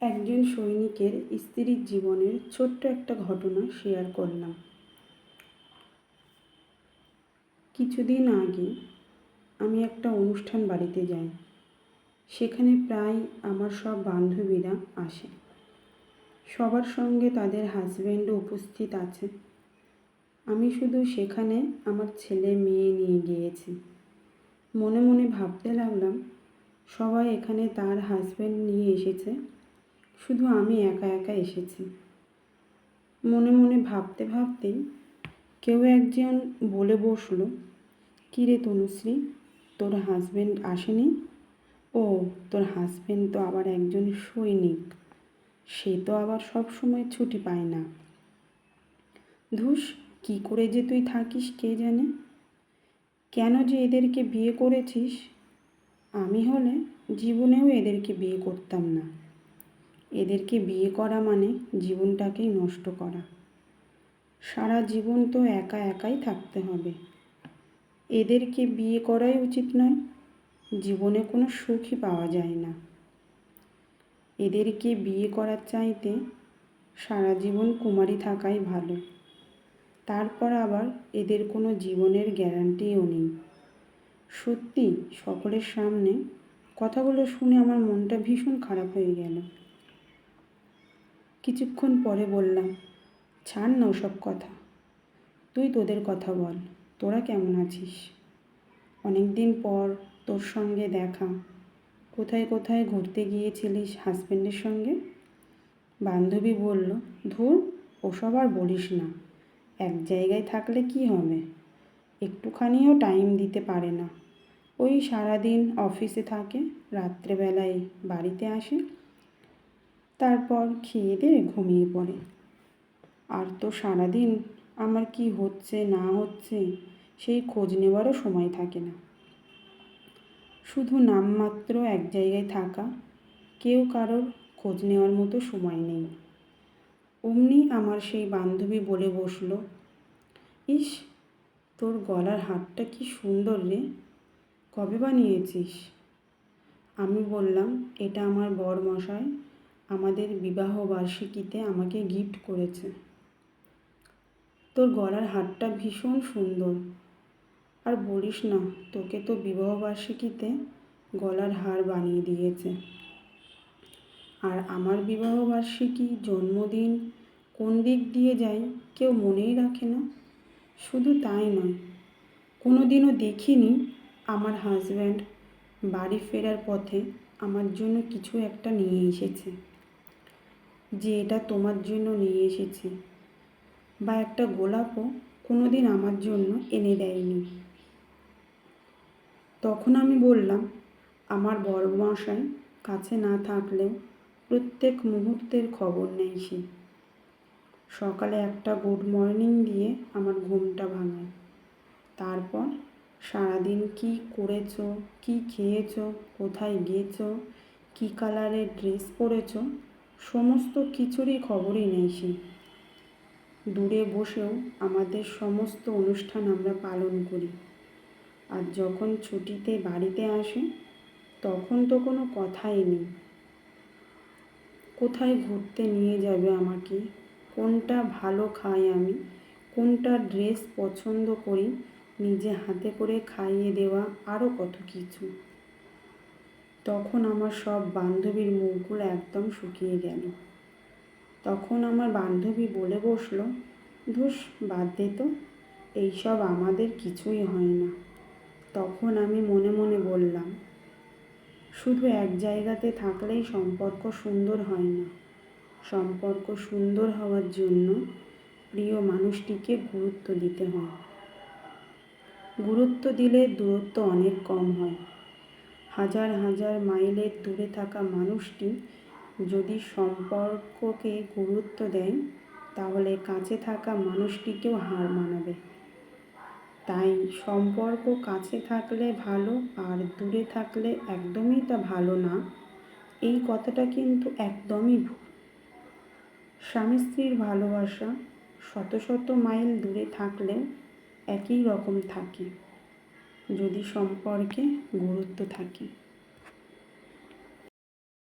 একজন সৈনিকের স্ত্রীর জীবনের ছোট্ট একটা ঘটনা শেয়ার করলাম। কিছুদিন আগে আমি একটা অনুষ্ঠান বাড়িতে যাই। সেখানে প্রায় আমার সব বান্ধবীরা আসে। সবার সঙ্গে তাদের হাজব্যান্ডও উপস্থিত আছে। আমি শুধু সেখানে আমার ছেলে মেয়ে নিয়ে গিয়েছি। মনে মনে ভাবতে লাগলাম, সবাই এখানে তার হাজব্যান্ড নিয়ে এসেছে। শুধু আমি একা একা এসেছি। মনে মনে ভাবতে ভাবতেই কেউ একজন বলে বসল, কী রে তনুশ্রী, তোর হাজব্যান্ড আসেনি? ও, তোর হাজব্যান্ড তো আবার একজন সৈনিক, সে তো আবার সব সময় ছুটি পায় না। ধুস, কী করে যে তুই থাকিস কে জানে? কেন যে এদেরকে বিয়ে করেছিস? আমি হলে জীবনেও এদেরকে বিয়ে করতাম না। এদেরকে বিয়ে করা মানে জীবনটাকেই নষ্ট করা। সারা জীবন তো একা একাই থাকতে হবে। এদেরকে বিয়ে করাই উচিত নয়, জীবনে কোনো সুখই পাওয়া যায় না। এদেরকে বিয়ে করার চাইতে সারা জীবন কুমারী থাকাই ভালো। তারপর আবার এদের কোনো জীবনের গ্যারান্টিও নেই। সত্যি সকলের সামনে কথাগুলো শুনে আমার মনটা ভীষণ খারাপ হয়ে গেল। কিছুক্ষণ পরে বললাম, ছাড় না ওসব কথা। তুই তোদের কথা বল। তোরা কেমন আছিস? অনেক দিন পর তোর সঙ্গে দেখা। কোথায় কোথায় ঘুরতে গিয়েছিলিস হাজব্যান্ডের সঙ্গে? বান্ধবী বলল, ধুর, ওসব আর বলিস না। এক জায়গায় থাকলে কি হবে? একটুখানিও টাইম দিতে পারে না। ওই সারাদিন অফিসে থাকে, রাত্রেবেলায় বাড়িতে আসে। তারপর খেয়ে দিয়ে ঘুমিয়ে পড়ে। আর তো সারাদিন আমার কি হচ্ছে, না হচ্ছে, সেই খোঁজ নেওয়ারও সময় থাকে না। শুধু নামমাত্র এক জায়গায় থাকা, কেউ কারোর খোঁজ নেওয়ার মতো সময় নেই। অমনি আমার সেই বান্ধবী বলে বসল, ইস, তোর গলার হারটা কি সুন্দর রে, কবে বানিয়েছিস? আমি বললাম, এটা আমার বর মশাই আমাদের বিবাহ বার্ষিকীতে আমাকে গিফট করেছে। তোর গলার হারটা ভীষণ সুন্দর। আর বলিস না, তোকে তো বিবাহ বার্ষিকীতে গলার হার বানিয়ে দিয়েছে। আর আমার বিবাহ বার্ষিকী, জন্মদিন কোন দিক দিয়ে যায় কেউ মনেই রাখে না। শুধু তাই নয় কোনো দিনও দেখিনি আমার হাজব্যান্ড বাড়ি ফেরার পথে আমার জন্য কিছু একটা নিয়ে এসেছে। যে এটা তোমার জন্য নিয়ে এসেছি। বা একটা গোলাপও কোনো দিন আমার জন্য এনে দেয়নি। তখন আমি বললাম, আমার বড় মশাই কাছে না থাকলেও প্রত্যেক মুহূর্তের খবর নেয় সে। সকালে একটা গুড মর্নিং দিয়ে আমার ঘুমটা ভাঙায়। তারপর সারাদিন কি করেছ, কি খেয়েছো, কোথায় গিয়েছো কী কালারের ড্রেস পরেছো সমস্ত কিছুরই খবরই নেই সে। দূরে বসেও আমাদের সমস্ত অনুষ্ঠান আমরা পালন করি। আর যখন ছুটিতে বাড়িতে আসে, তখন তো কোনো কথাই নেই। কোথায় ঘুরতে নিয়ে যাবে আমাকে? কোনটা ভালো খাই আমি? কোনটা ড্রেস পছন্দ করি? নিজে হাতে করে খাইয়ে দেওয়া আরও কত কিছু? তখন আমার সব বান্ধবীর মুখগুলো একদম শুকিয়ে গেল। তখন আমার বান্ধবী বলে বসল, ধুস, বাদ দে তো, এইসব আমাদের কিছুই হয় না। তখন আমি মনে মনে বললাম, শুধু এক জায়গাতে থাকলেই সম্পর্ক সুন্দর হয় না। সম্পর্ক সুন্দর হওয়ার জন্য প্রিয় মানুষটিকে গুরুত্ব দিতে হয়। গুরুত্ব দিলে দূরত্ব অনেক কম হয়। হাজার হাজার মাইলের দূরে থাকা মানুষটি যদি সম্পর্ককে গুরুত্ব দেন তাহলে কাছে থাকা মানুষটিকেও হার মানাবে। তাই সম্পর্ক কাছে থাকলে ভালো আর দূরে থাকলে একদমই তা ভালো না, এই কথাটা কিন্তু একদমই ভুল। স্বামী স্ত্রীর ভালোবাসা শত শত মাইল দূরে থাকলেও একই রকম থাকে। যদি সম্পর্কে গুরুত্ব থাকে।